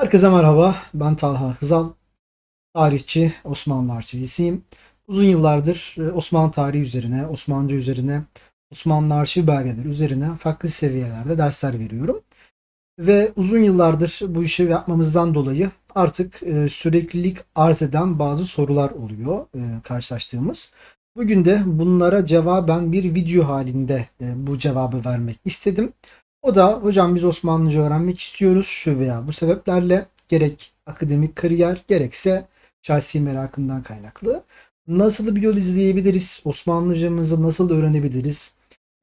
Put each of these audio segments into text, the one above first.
Herkese merhaba. Ben Talha Hızal. Tarihçi, Osmanlı arşivcisiyim. Uzun yıllardır e, Osmanlı tarihi üzerine, Osmanlıca üzerine, Osmanlı arşiv belgeleri üzerine farklı seviyelerde dersler veriyorum. Ve uzun yıllardır bu işi yapmamızdan dolayı artık e, süreklilik arz eden bazı sorular oluyor e, karşılaştığımız. Bugün de bunlara cevaben bir video halinde bu cevabı vermek istedim. O da hocam biz Osmanlıca öğrenmek istiyoruz şu veya bu sebeplerle gerek akademik kariyer gerekse şahsi merakından kaynaklı. Nasıl bir yol izleyebiliriz? Osmanlıcamızı nasıl öğrenebiliriz?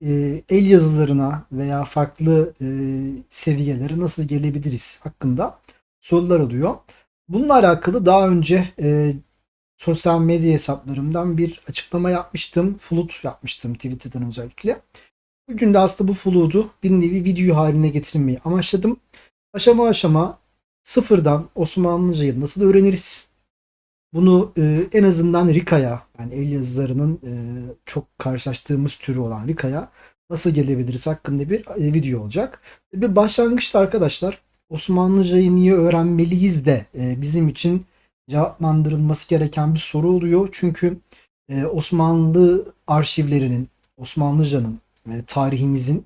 Ee, el yazılarına veya farklı e, seviyelere nasıl gelebiliriz hakkında sorular oluyor. Bununla alakalı daha önce e, sosyal medya hesaplarımdan bir açıklama yapmıştım. Flut yapmıştım Twitter'dan özellikle. Bugün de aslında bu Flood'u bir nevi video haline getirmeyi amaçladım. Aşama aşama sıfırdan Osmanlıcayı nasıl öğreniriz? Bunu e, en azından Rika'ya yani el yazılarının e, çok karşılaştığımız türü olan Rika'ya nasıl gelebiliriz hakkında bir e, video olacak. Bir başlangıçta arkadaşlar Osmanlıcayı niye öğrenmeliyiz de e, bizim için cevaplandırılması gereken bir soru oluyor. Çünkü e, Osmanlı arşivlerinin, Osmanlıcanın e, tarihimizin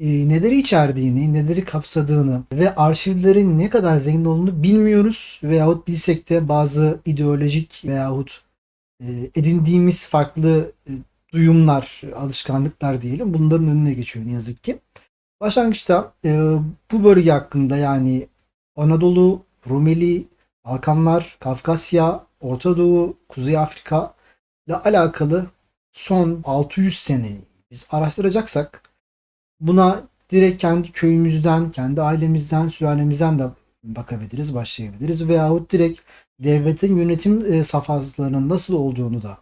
e, neleri içerdiğini, neleri kapsadığını ve arşivlerin ne kadar zengin olduğunu bilmiyoruz veyahut bilsek de bazı ideolojik veyahut e, edindiğimiz farklı duyumlar, alışkanlıklar diyelim bunların önüne geçiyor ne yazık ki. Başlangıçta bu bölge hakkında yani Anadolu, Rumeli, Balkanlar, Kafkasya, Orta Doğu, Kuzey Afrika ile alakalı son 600 sene biz araştıracaksak buna direkt kendi köyümüzden, kendi ailemizden, sülalemizden de bakabiliriz, başlayabiliriz. Veyahut direkt devletin yönetim e, safhalarının nasıl olduğunu da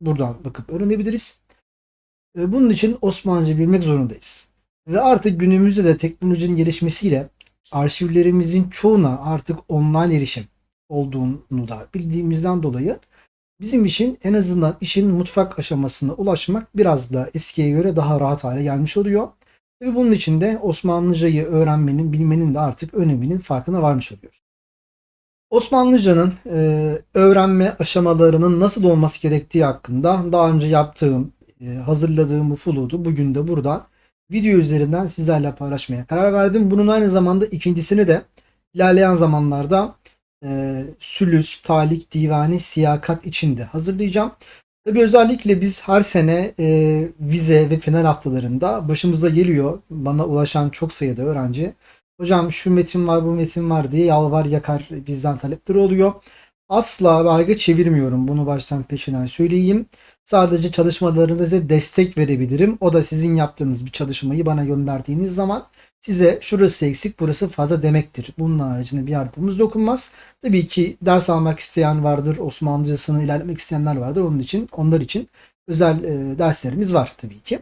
buradan bakıp öğrenebiliriz. E, bunun için Osmanlıca bilmek zorundayız. Ve artık günümüzde de teknolojinin gelişmesiyle arşivlerimizin çoğuna artık online erişim olduğunu da bildiğimizden dolayı Bizim için en azından işin mutfak aşamasına ulaşmak biraz da eskiye göre daha rahat hale gelmiş oluyor. Ve bunun için de Osmanlıcayı öğrenmenin, bilmenin de artık öneminin farkına varmış oluyoruz. Osmanlıcanın e, öğrenme aşamalarının nasıl olması gerektiği hakkında daha önce yaptığım, e, hazırladığım bu fuludu bugün de burada video üzerinden sizlerle paylaşmaya karar verdim. Bunun aynı zamanda ikincisini de ilerleyen zamanlarda e, sülüs, talik, divani, siyakat içinde hazırlayacağım. Tabi özellikle biz her sene e, vize ve final haftalarında başımıza geliyor. Bana ulaşan çok sayıda öğrenci. Hocam şu metin var bu metin var diye yalvar yakar bizden talepleri oluyor. Asla belge çevirmiyorum. Bunu baştan peşinden söyleyeyim. Sadece çalışmalarınıza size destek verebilirim. O da sizin yaptığınız bir çalışmayı bana gönderdiğiniz zaman size şurası eksik burası fazla demektir. Bunun haricinde bir yardımımız dokunmaz. Tabii ki ders almak isteyen vardır. Osmanlıcasını ilerletmek isteyenler vardır. Onun için onlar için özel e, derslerimiz var tabii ki.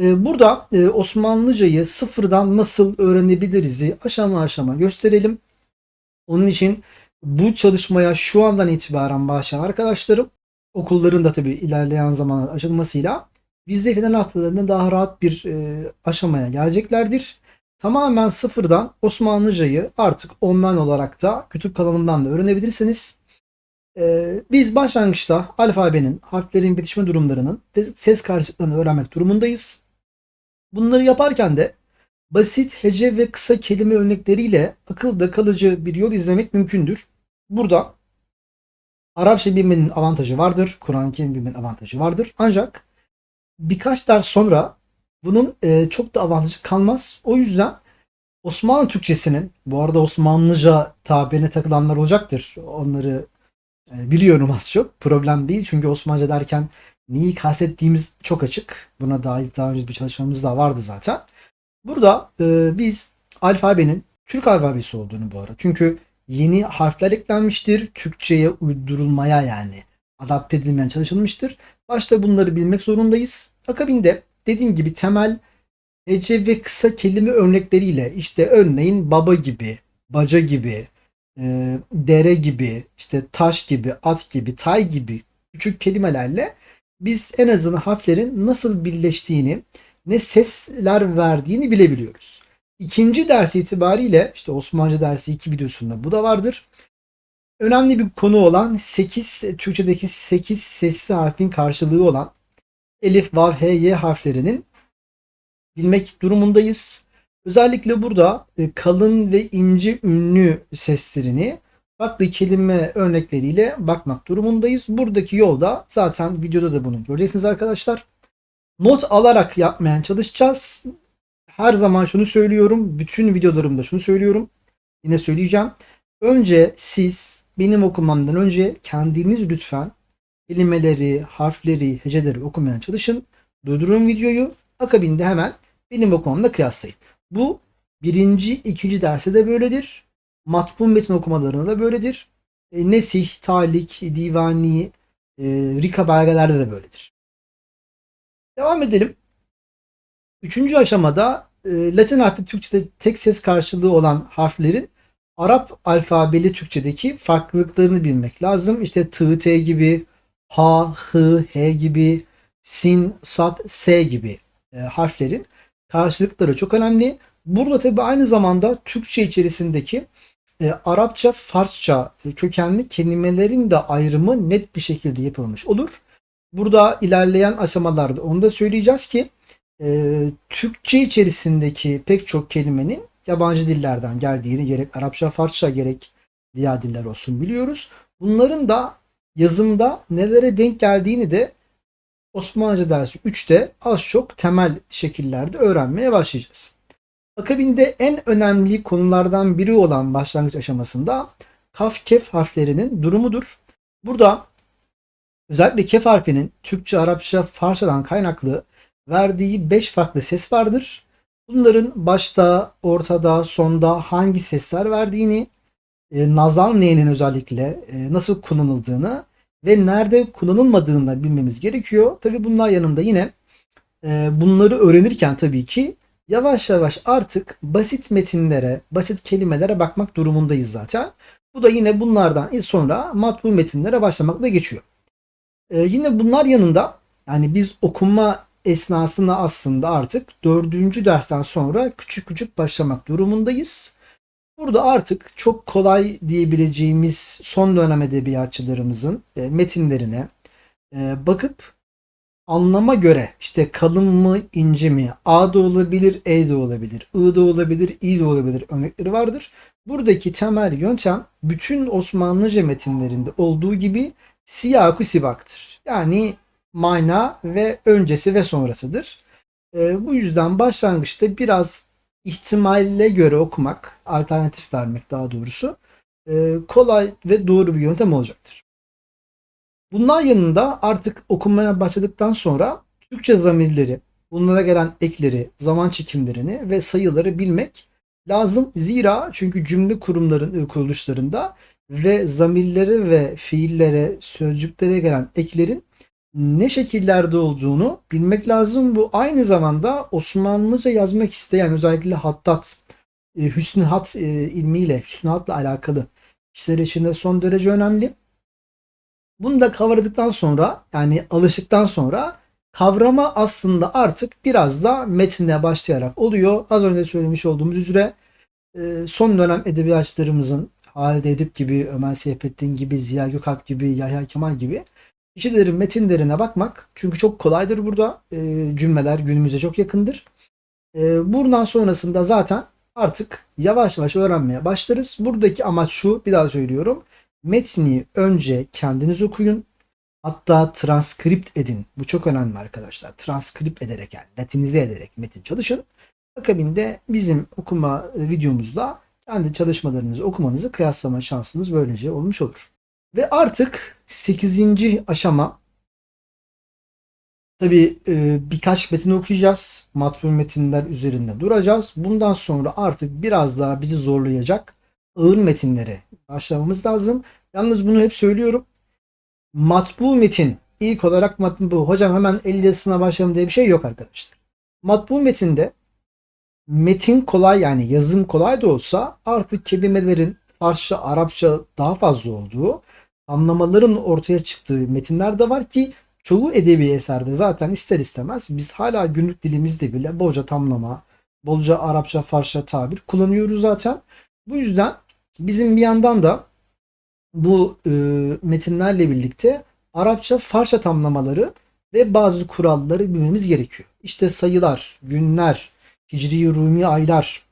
E, burada e, Osmanlıcayı sıfırdan nasıl öğrenebiliriz'i aşama aşama gösterelim. Onun için bu çalışmaya şu andan itibaren başlayan arkadaşlarım okulların da tabii ilerleyen zaman açılmasıyla bizde final haftalarında daha rahat bir e, aşamaya geleceklerdir tamamen sıfırdan Osmanlıcayı artık online olarak da YouTube kanalımdan da öğrenebilirsiniz. Ee, biz başlangıçta alfabenin, harflerin bitişme durumlarının ve ses karşılıklarını öğrenmek durumundayız. Bunları yaparken de basit hece ve kısa kelime örnekleriyle akılda kalıcı bir yol izlemek mümkündür. Burada Arapça bilmenin avantajı vardır, Kur'an-ı Kerim bilmenin avantajı vardır. Ancak birkaç ders sonra bunun e, çok da avantajı kalmaz. O yüzden Osmanlı Türkçesinin bu arada Osmanlıca tabirine takılanlar olacaktır. Onları e, biliyorum az çok. Problem değil. Çünkü Osmanlıca derken neyi kastettiğimiz çok açık. Buna dair daha önce bir çalışmamız da vardı zaten. Burada e, biz alfabenin Türk alfabesi olduğunu bu ara. Çünkü yeni harfler eklenmiştir. Türkçe'ye uydurulmaya yani adapte edilmeye çalışılmıştır. Başta bunları bilmek zorundayız. Akabinde dediğim gibi temel hece ve kısa kelime örnekleriyle işte örneğin baba gibi, baca gibi, e, dere gibi, işte taş gibi, at gibi, tay gibi küçük kelimelerle biz en azından harflerin nasıl birleştiğini, ne sesler verdiğini bilebiliyoruz. İkinci ders itibariyle işte Osmanlıca dersi 2 videosunda bu da vardır. Önemli bir konu olan 8 Türkçedeki 8 sesli harfin karşılığı olan Elif, Vav, H, Y harflerinin bilmek durumundayız. Özellikle burada e, kalın ve ince ünlü seslerini farklı kelime örnekleriyle bakmak durumundayız. Buradaki yolda zaten videoda da bunu göreceksiniz arkadaşlar. Not alarak yapmaya çalışacağız. Her zaman şunu söylüyorum. Bütün videolarımda şunu söylüyorum. Yine söyleyeceğim. Önce siz benim okumamdan önce kendiniz lütfen kelimeleri, harfleri, heceleri okumaya çalışın. Durdurun videoyu. Akabinde hemen benim okumamla kıyaslayın. Bu birinci, ikinci derste de böyledir. Matbu metin okumalarında da böyledir. E, Nesih, Talik, Divani, e, Rika belgelerde de böyledir. Devam edelim. Üçüncü aşamada e, Latin harfi Türkçe'de tek ses karşılığı olan harflerin Arap alfabeli Türkçedeki farklılıklarını bilmek lazım. İşte T, T gibi, H, H, H gibi, Sin, Sat, S gibi e, harflerin karşılıkları çok önemli. Burada tabi aynı zamanda Türkçe içerisindeki e, Arapça, Farsça kökenli kelimelerin de ayrımı net bir şekilde yapılmış olur. Burada ilerleyen aşamalarda onu da söyleyeceğiz ki e, Türkçe içerisindeki pek çok kelimenin yabancı dillerden geldiğini gerek Arapça, Farsça gerek diğer diller olsun biliyoruz. Bunların da yazımda nelere denk geldiğini de Osmanlıca dersi 3'te az çok temel şekillerde öğrenmeye başlayacağız. Akabinde en önemli konulardan biri olan başlangıç aşamasında kaf kef harflerinin durumudur. Burada özellikle kef harfinin Türkçe, Arapça, Farsçadan kaynaklı verdiği 5 farklı ses vardır. Bunların başta, ortada, sonda hangi sesler verdiğini, e, nazal neyinin özellikle e, nasıl kullanıldığını ve nerede kullanılmadığını bilmemiz gerekiyor. Tabi bunlar yanında yine e, bunları öğrenirken tabii ki yavaş yavaş artık basit metinlere, basit kelimelere bakmak durumundayız zaten. Bu da yine bunlardan sonra matbu metinlere başlamakla geçiyor. E, yine bunlar yanında yani biz okuma esnasında aslında artık dördüncü dersten sonra küçük küçük başlamak durumundayız. Burada artık çok kolay diyebileceğimiz son dönem edebiyatçılarımızın e, metinlerine e, bakıp anlama göre işte kalın mı ince mi A da olabilir E de olabilir I da olabilir İ de olabilir örnekleri vardır. Buradaki temel yöntem bütün Osmanlıca metinlerinde olduğu gibi siyaku sibaktır. Yani mana ve öncesi ve sonrasıdır. E, bu yüzden başlangıçta biraz ihtimalle göre okumak, alternatif vermek daha doğrusu e, kolay ve doğru bir yöntem olacaktır. Bunlar yanında artık okumaya başladıktan sonra Türkçe zamirleri, bunlara gelen ekleri, zaman çekimlerini ve sayıları bilmek lazım. Zira çünkü cümle kurumların e, kuruluşlarında ve zamirlere ve fiillere, sözcüklere gelen eklerin ne şekillerde olduğunu bilmek lazım. Bu aynı zamanda Osmanlıca yazmak isteyen özellikle hattat, e, hüsnü hat e, ilmiyle, hüsnü hatla alakalı kişiler için de son derece önemli. Bunu da kavradıktan sonra yani alıştıktan sonra kavrama aslında artık biraz da metinde başlayarak oluyor. Az önce söylemiş olduğumuz üzere e, son dönem edebiyatçılarımızın Halide Edip gibi, Ömer Seyfettin gibi, Ziya Gökalp gibi, Yahya Kemal gibi kişilerin metinlerine bakmak çünkü çok kolaydır burada. E, cümleler günümüze çok yakındır. E, buradan sonrasında zaten artık yavaş yavaş öğrenmeye başlarız. Buradaki amaç şu, bir daha söylüyorum. Metni önce kendiniz okuyun. Hatta transkript edin. Bu çok önemli arkadaşlar. Transkript ederek yani latinize ederek metin çalışın. Akabinde bizim okuma videomuzda kendi çalışmalarınızı okumanızı kıyaslama şansınız böylece olmuş olur. Ve artık 8. aşama Tabi e, birkaç metin okuyacağız. Matbu metinler üzerinde duracağız. Bundan sonra artık biraz daha bizi zorlayacak ağır metinlere başlamamız lazım. Yalnız bunu hep söylüyorum. Matbu metin ilk olarak matbu. Hocam hemen el yazısına başlayalım diye bir şey yok arkadaşlar. Matbu metinde metin kolay yani yazım kolay da olsa artık kelimelerin Farsça, Arapça daha fazla olduğu anlamaların ortaya çıktığı metinler de var ki çoğu edebi eserde zaten ister istemez biz hala günlük dilimizde bile bolca tamlama, bolca Arapça, Farsça tabir kullanıyoruz zaten. Bu yüzden bizim bir yandan da bu e, metinlerle birlikte Arapça, Farsça tamlamaları ve bazı kuralları bilmemiz gerekiyor. İşte sayılar, günler, Hicri Rumi aylar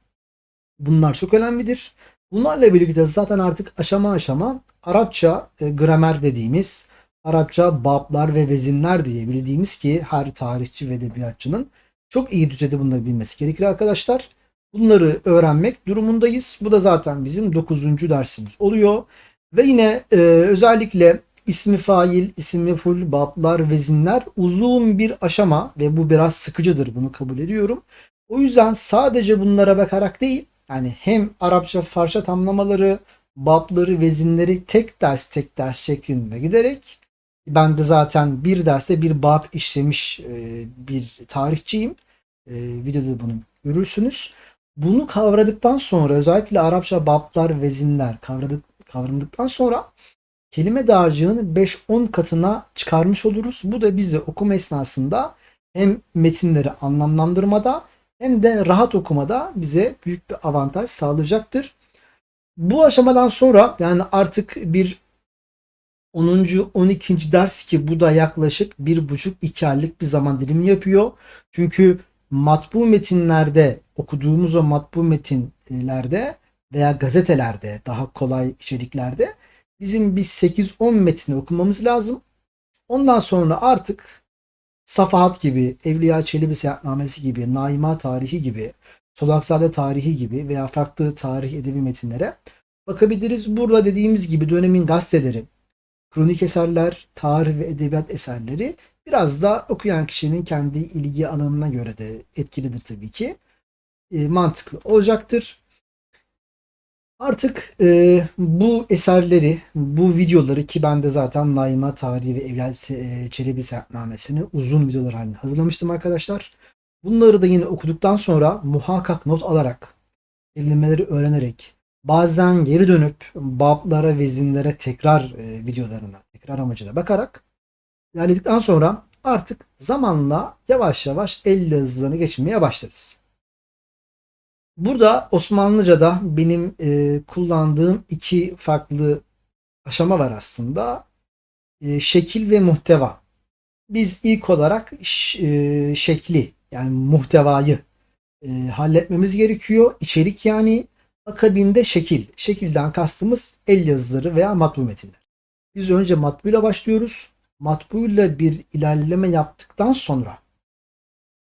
bunlar çok önemlidir. Bunlarla birlikte zaten artık aşama aşama Arapça e, gramer dediğimiz, Arapça bablar ve vezinler diye bildiğimiz ki her tarihçi ve edebiyatçının çok iyi düzeyde bunları bilmesi gerekir arkadaşlar. Bunları öğrenmek durumundayız. Bu da zaten bizim 9. dersimiz oluyor. Ve yine e, özellikle ismi fail, ismi meful, bablar, vezinler uzun bir aşama ve bu biraz sıkıcıdır bunu kabul ediyorum. O yüzden sadece bunlara bakarak değil yani hem Arapça, Farsça tamlamaları, babları, vezinleri tek ders tek ders şeklinde giderek ben de zaten bir derste bir bab işlemiş e, bir tarihçiyim. E, videoda bunu görürsünüz. Bunu kavradıktan sonra özellikle Arapça bablar, vezinler kavradık, kavrandıktan sonra kelime dağarcığını 5-10 katına çıkarmış oluruz. Bu da bizi okuma esnasında hem metinleri anlamlandırmada hem de rahat okumada bize büyük bir avantaj sağlayacaktır. Bu aşamadan sonra yani artık bir 10. 12. ders ki bu da yaklaşık 1,5-2 aylık bir zaman dilimi yapıyor. Çünkü matbu metinlerde okuduğumuz o matbu metinlerde veya gazetelerde daha kolay içeriklerde bizim bir 8-10 metni okumamız lazım. Ondan sonra artık Safahat gibi, Evliya Çelebi Seyahatnamesi gibi, Naima Tarihi gibi, Solakzade Tarihi gibi veya farklı tarih edebi metinlere bakabiliriz. Burada dediğimiz gibi dönemin gazeteleri, kronik eserler, tarih ve edebiyat eserleri biraz da okuyan kişinin kendi ilgi alanına göre de etkilidir tabii ki. E, mantıklı olacaktır. Artık e, bu eserleri, bu videoları ki ben de zaten Naima Tarihi ve Evliya e, Çelebi Seyahatnamesini uzun videolar halinde hazırlamıştım arkadaşlar. Bunları da yine okuduktan sonra muhakkak not alarak, kelimeleri öğrenerek, bazen geri dönüp bablara, vezinlere tekrar e, videolarına, tekrar amacına bakarak ilerledikten sonra artık zamanla yavaş yavaş elle hızlarını geçirmeye başlarız. Burada Osmanlıca'da benim e, kullandığım iki farklı aşama var aslında. E, şekil ve muhteva. Biz ilk olarak e, şekli yani muhtevayı e, halletmemiz gerekiyor. İçerik yani akabinde şekil. Şekilden kastımız el yazıları veya matbu metinler. Biz önce matbuyla başlıyoruz. Matbuyla bir ilerleme yaptıktan sonra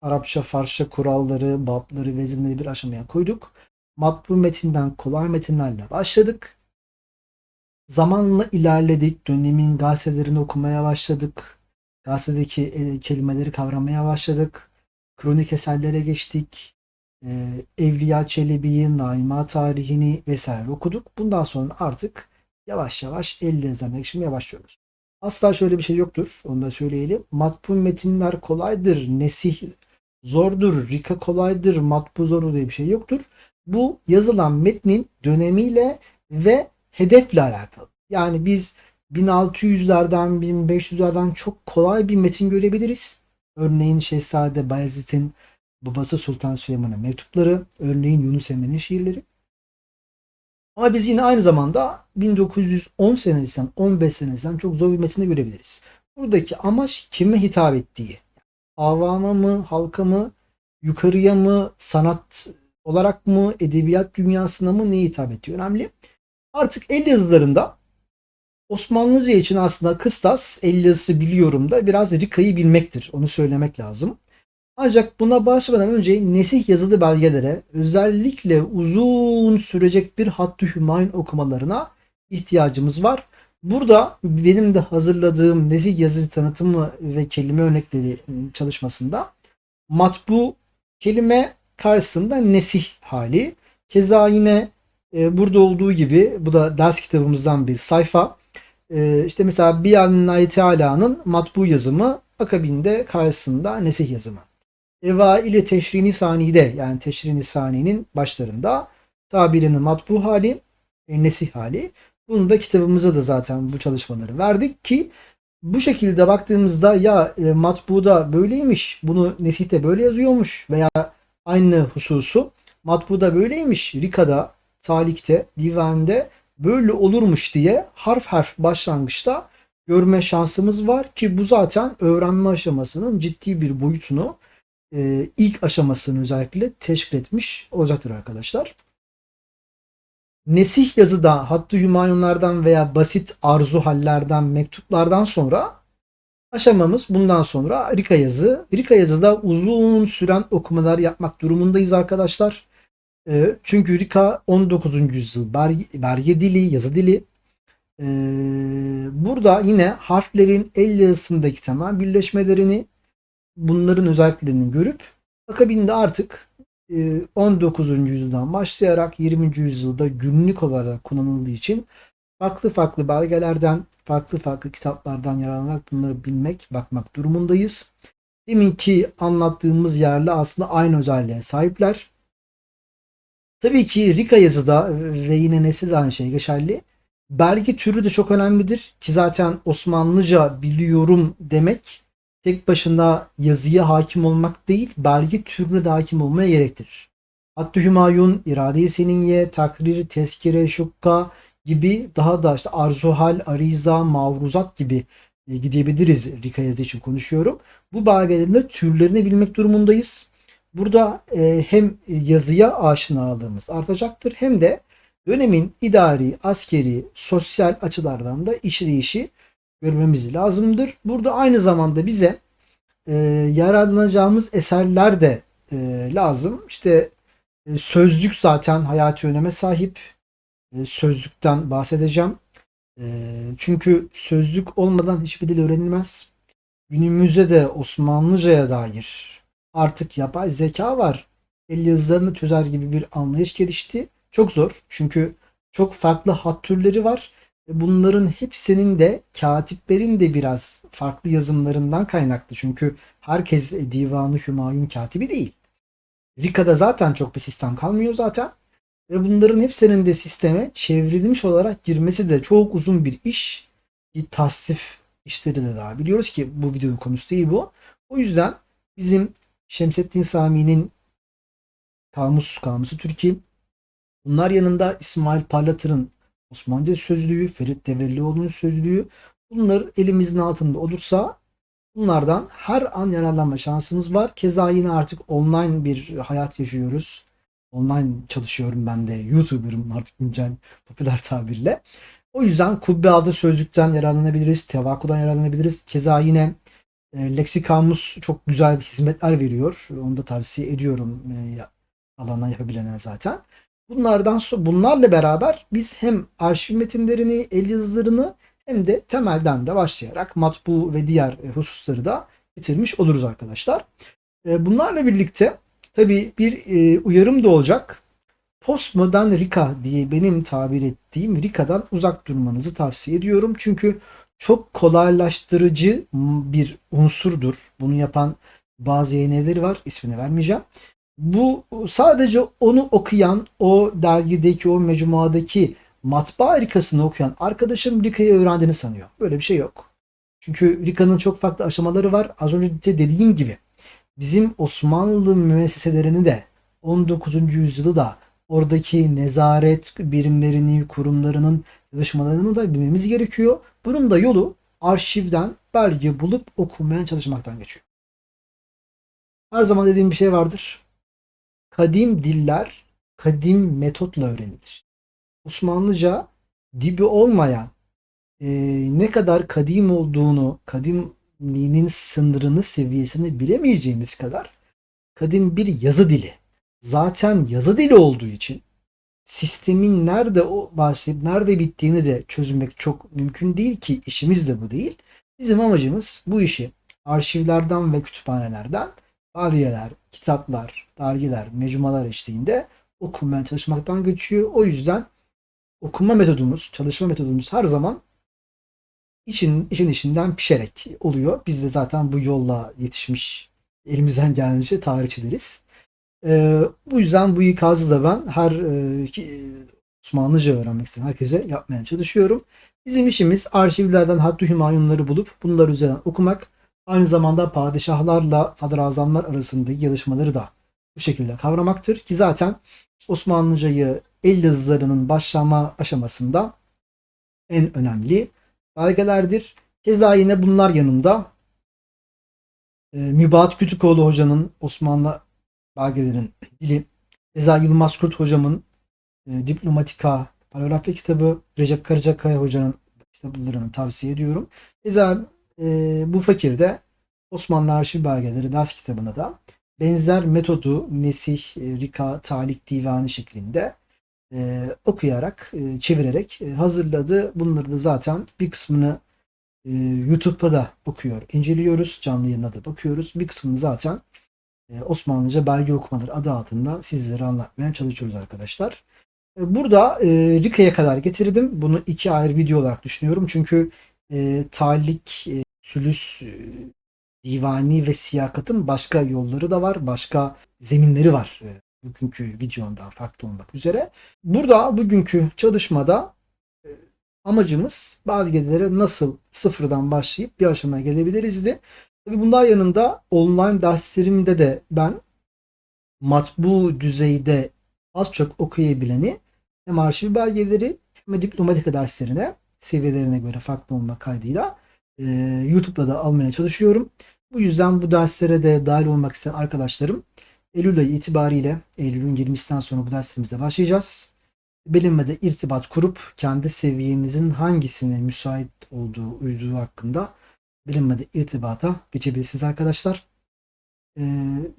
Arapça, Farsça kuralları, babları, vezinleri bir aşamaya koyduk. Matbu metinden kolay metinlerle başladık. Zamanla ilerledik. Dönemin gazetelerini okumaya başladık. Gazetedeki e, kelimeleri kavramaya başladık. Kronik eserlere geçtik. E, Evliya Çelebi'yi, Naima tarihini vesaire okuduk. Bundan sonra artık yavaş yavaş elle yazmaya geçmeye başlıyoruz. Asla şöyle bir şey yoktur. Onu da söyleyelim. Matbu metinler kolaydır. Nesih zordur, rika kolaydır, matbu zoru diye bir şey yoktur. Bu yazılan metnin dönemiyle ve hedefle alakalı. Yani biz 1600'lerden 1500'lerden çok kolay bir metin görebiliriz. Örneğin Şehzade Bayezid'in babası Sultan Süleyman'ın mektupları, örneğin Yunus Emre'nin şiirleri. Ama biz yine aynı zamanda 1910 senesinden 15 senesinden çok zor bir metinde görebiliriz. Buradaki amaç kime hitap ettiği avama mı, halka mı, yukarıya mı, sanat olarak mı, edebiyat dünyasına mı ne hitap ediyor önemli. Artık el yazılarında Osmanlıca için aslında kıstas el yazısı biliyorum da biraz Rika'yı bilmektir. Onu söylemek lazım. Ancak buna başlamadan önce nesih yazılı belgelere özellikle uzun sürecek bir hattı hümayun okumalarına ihtiyacımız var. Burada benim de hazırladığım nezih yazı tanıtımı ve kelime örnekleri çalışmasında matbu kelime karşısında nesih hali. Keza yine e, burada olduğu gibi bu da ders kitabımızdan bir sayfa. E, işte mesela Bi'anillahi Teala'nın matbu yazımı akabinde karşısında nesih yazımı. Eva ile teşrini sanide yani teşrini saninin başlarında tabirinin matbu hali, e, nesih hali. Bunu da kitabımıza da zaten bu çalışmaları verdik ki bu şekilde baktığımızda ya e, matbuda böyleymiş, bunu nesihte böyle yazıyormuş veya aynı hususu matbuda böyleymiş, Rika'da, Talik'te, Divan'de böyle olurmuş diye harf harf başlangıçta görme şansımız var ki bu zaten öğrenme aşamasının ciddi bir boyutunu e, ilk aşamasını özellikle teşkil etmiş olacaktır arkadaşlar. Nesih yazıda hattı hümayunlardan veya basit arzu hallerden, mektuplardan sonra aşamamız bundan sonra Rika yazı. Rika yazıda uzun süren okumalar yapmak durumundayız arkadaşlar. E, çünkü Rika 19. yüzyıl belge, belge dili, yazı dili. E, burada yine harflerin el yazısındaki temel birleşmelerini bunların özelliklerini görüp akabinde artık e, 19. yüzyıldan başlayarak 20. yüzyılda günlük olarak kullanıldığı için farklı farklı belgelerden, farklı farklı kitaplardan yararlanarak bunları bilmek, bakmak durumundayız. Deminki anlattığımız yerle aslında aynı özelliğe sahipler. Tabii ki Rika yazıda ve yine nesil de aynı şey geçerli. Belge türü de çok önemlidir ki zaten Osmanlıca biliyorum demek tek başına yazıya hakim olmak değil, belge türüne de hakim olmaya gerektirir. Hattı Hümayun, İrade-i Seniyye, Takrir, Tezkire, Şukka gibi daha da işte Arzuhal, Ariza, Mavruzat gibi e, gidebiliriz Rika yazı için konuşuyorum. Bu belgelerin de türlerini bilmek durumundayız. Burada e, hem yazıya aşinalığımız artacaktır hem de dönemin idari, askeri, sosyal açılardan da işleyişi görmemiz lazımdır. Burada aynı zamanda bize e, yararlanacağımız eserler de e, lazım. İşte e, sözlük zaten hayati öneme sahip. E, sözlükten bahsedeceğim. E, çünkü sözlük olmadan hiçbir dil öğrenilmez. Günümüzde de Osmanlıca'ya dair artık yapay zeka var. El yazılarını çözer gibi bir anlayış gelişti. Çok zor. Çünkü çok farklı hat türleri var. Bunların hepsinin de katiplerin de biraz farklı yazımlarından kaynaklı. Çünkü herkes Divanı Hümayun katibi değil. Rika'da zaten çok bir sistem kalmıyor zaten. Ve bunların hepsinin de sisteme çevrilmiş olarak girmesi de çok uzun bir iş. Bir tasnif işleri de daha. Biliyoruz ki bu videonun konusu değil bu. O yüzden bizim Şemsettin Sami'nin Kamus, Kamusu Türkiye bunlar yanında İsmail Parlatır'ın Osmanlıca sözlüğü, Ferit Devellioğlu'nun sözlüğü bunlar elimizin altında olursa bunlardan her an yararlanma şansımız var. Keza yine artık online bir hayat yaşıyoruz. Online çalışıyorum ben de. YouTuber'ım artık güncel popüler tabirle. O yüzden Kubbe adı sözlükten yararlanabiliriz. Tevakudan yararlanabiliriz. Keza yine e, Lexikamus çok güzel hizmetler veriyor. Onu da tavsiye ediyorum e, alandan yapabilenler zaten. Bunlardan bunlarla beraber biz hem arşiv metinlerini, el yazılarını hem de temelden de başlayarak matbu ve diğer e, hususları da bitirmiş oluruz arkadaşlar. E, bunlarla birlikte tabi bir e, uyarım da olacak. Postmodern Rika diye benim tabir ettiğim Rika'dan uzak durmanızı tavsiye ediyorum. Çünkü çok kolaylaştırıcı bir unsurdur. Bunu yapan bazı yayın evleri var. İsmini vermeyeceğim bu sadece onu okuyan o dergideki o mecmuadaki matbaa Rika'sını okuyan arkadaşım Rika'yı öğrendiğini sanıyor. Böyle bir şey yok. Çünkü Rika'nın çok farklı aşamaları var. Az önce dediğim gibi bizim Osmanlı müesseselerini de 19. yüzyılı da oradaki nezaret birimlerini, kurumlarının çalışmalarını da bilmemiz gerekiyor. Bunun da yolu arşivden belge bulup okumaya çalışmaktan geçiyor. Her zaman dediğim bir şey vardır kadim diller kadim metotla öğrenilir. Osmanlıca dibi olmayan e, ne kadar kadim olduğunu, kadimliğinin sınırını, seviyesini bilemeyeceğimiz kadar kadim bir yazı dili. Zaten yazı dili olduğu için sistemin nerede o başlayıp nerede bittiğini de çözmek çok mümkün değil ki işimiz de bu değil. Bizim amacımız bu işi arşivlerden ve kütüphanelerden badiyeler, kitaplar, dergiler, mecmualar eşliğinde okumaya çalışmaktan geçiyor. O yüzden okuma metodumuz, çalışma metodumuz her zaman için işin işinden pişerek oluyor. Biz de zaten bu yolla yetişmiş elimizden geldiğince tarihçileriz. Ee, bu yüzden bu ikazı da ben her e, Osmanlıca öğrenmek isteyen herkese yapmaya çalışıyorum. Bizim işimiz arşivlerden hattı hümayunları bulup bunları üzerinden okumak Aynı zamanda padişahlarla sadrazamlar arasındaki yazışmaları da bu şekilde kavramaktır ki zaten Osmanlıcayı el yazılarının başlama aşamasında en önemli belgelerdir. Keza yine bunlar yanında e, Mübahat Kütükoğlu hocanın Osmanlı belgelerin dili, Keza Yılmaz Kurt hocamın e, Diplomatika, Paleografya kitabı, Recep Karacakaya hocanın kitaplarını tavsiye ediyorum. Keza e, bu fakirde Osmanlı Arşiv Belgeleri ders kitabına da benzer metodu Nesih, e, Rika, Talik Divanı şeklinde e, okuyarak, e, çevirerek e, hazırladı. Bunları da zaten bir kısmını e, YouTube'da da okuyor, inceliyoruz. Canlı yayına da bakıyoruz. Bir kısmını zaten Osmanlıca belge okumaları adı altında sizlere anlatmaya çalışıyoruz arkadaşlar. E, Burada e, Rika'ya kadar getirdim. Bunu iki ayrı video olarak düşünüyorum. Çünkü e, talik, e, sülüs, e, divani ve siyakatın başka yolları da var. Başka zeminleri var. E, bugünkü videomdan farklı olmak üzere. Burada bugünkü çalışmada e, amacımız belgelere nasıl sıfırdan başlayıp bir aşamaya gelebilirizdi. Tabii bunlar yanında online derslerimde de ben matbu düzeyde az çok okuyabileni hem arşiv belgeleri hem de diplomatika derslerine seviyelerine göre farklı olmak kaydıyla e, YouTube'da da almaya çalışıyorum. Bu yüzden bu derslere de dahil olmak isteyen arkadaşlarım Eylül ayı itibariyle Eylül'ün 20'sinden sonra bu derslerimize başlayacağız. Benimle irtibat kurup kendi seviyenizin hangisine müsait olduğu, uyduğu hakkında benimle irtibata geçebilirsiniz arkadaşlar. Ee,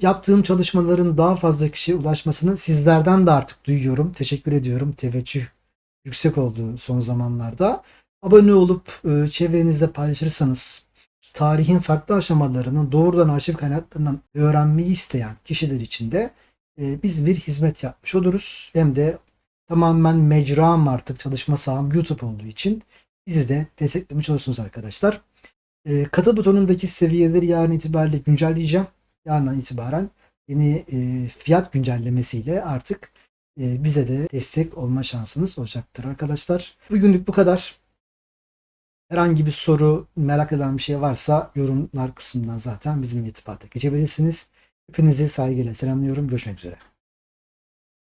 yaptığım çalışmaların daha fazla kişiye ulaşmasını sizlerden de artık duyuyorum. Teşekkür ediyorum. Teveccüh yüksek oldu son zamanlarda. Abone olup e, çevrenizde paylaşırsanız tarihin farklı aşamalarını doğrudan arşiv kaynaklarından öğrenmeyi isteyen kişiler için de e, biz bir hizmet yapmış oluruz. Hem de tamamen mecram artık çalışma saham YouTube olduğu için bizi de desteklemiş olursunuz arkadaşlar. E, katıl butonundaki seviyeleri yarın itibariyle güncelleyeceğim. Yarından itibaren yeni e, fiyat güncellemesiyle artık e, bize de destek olma şansınız olacaktır arkadaşlar. Bugünlük bu kadar. Herhangi bir soru, merak eden bir şey varsa yorumlar kısmından zaten bizim irtibata geçebilirsiniz. Hepinizi saygıyla selamlıyorum. Görüşmek üzere.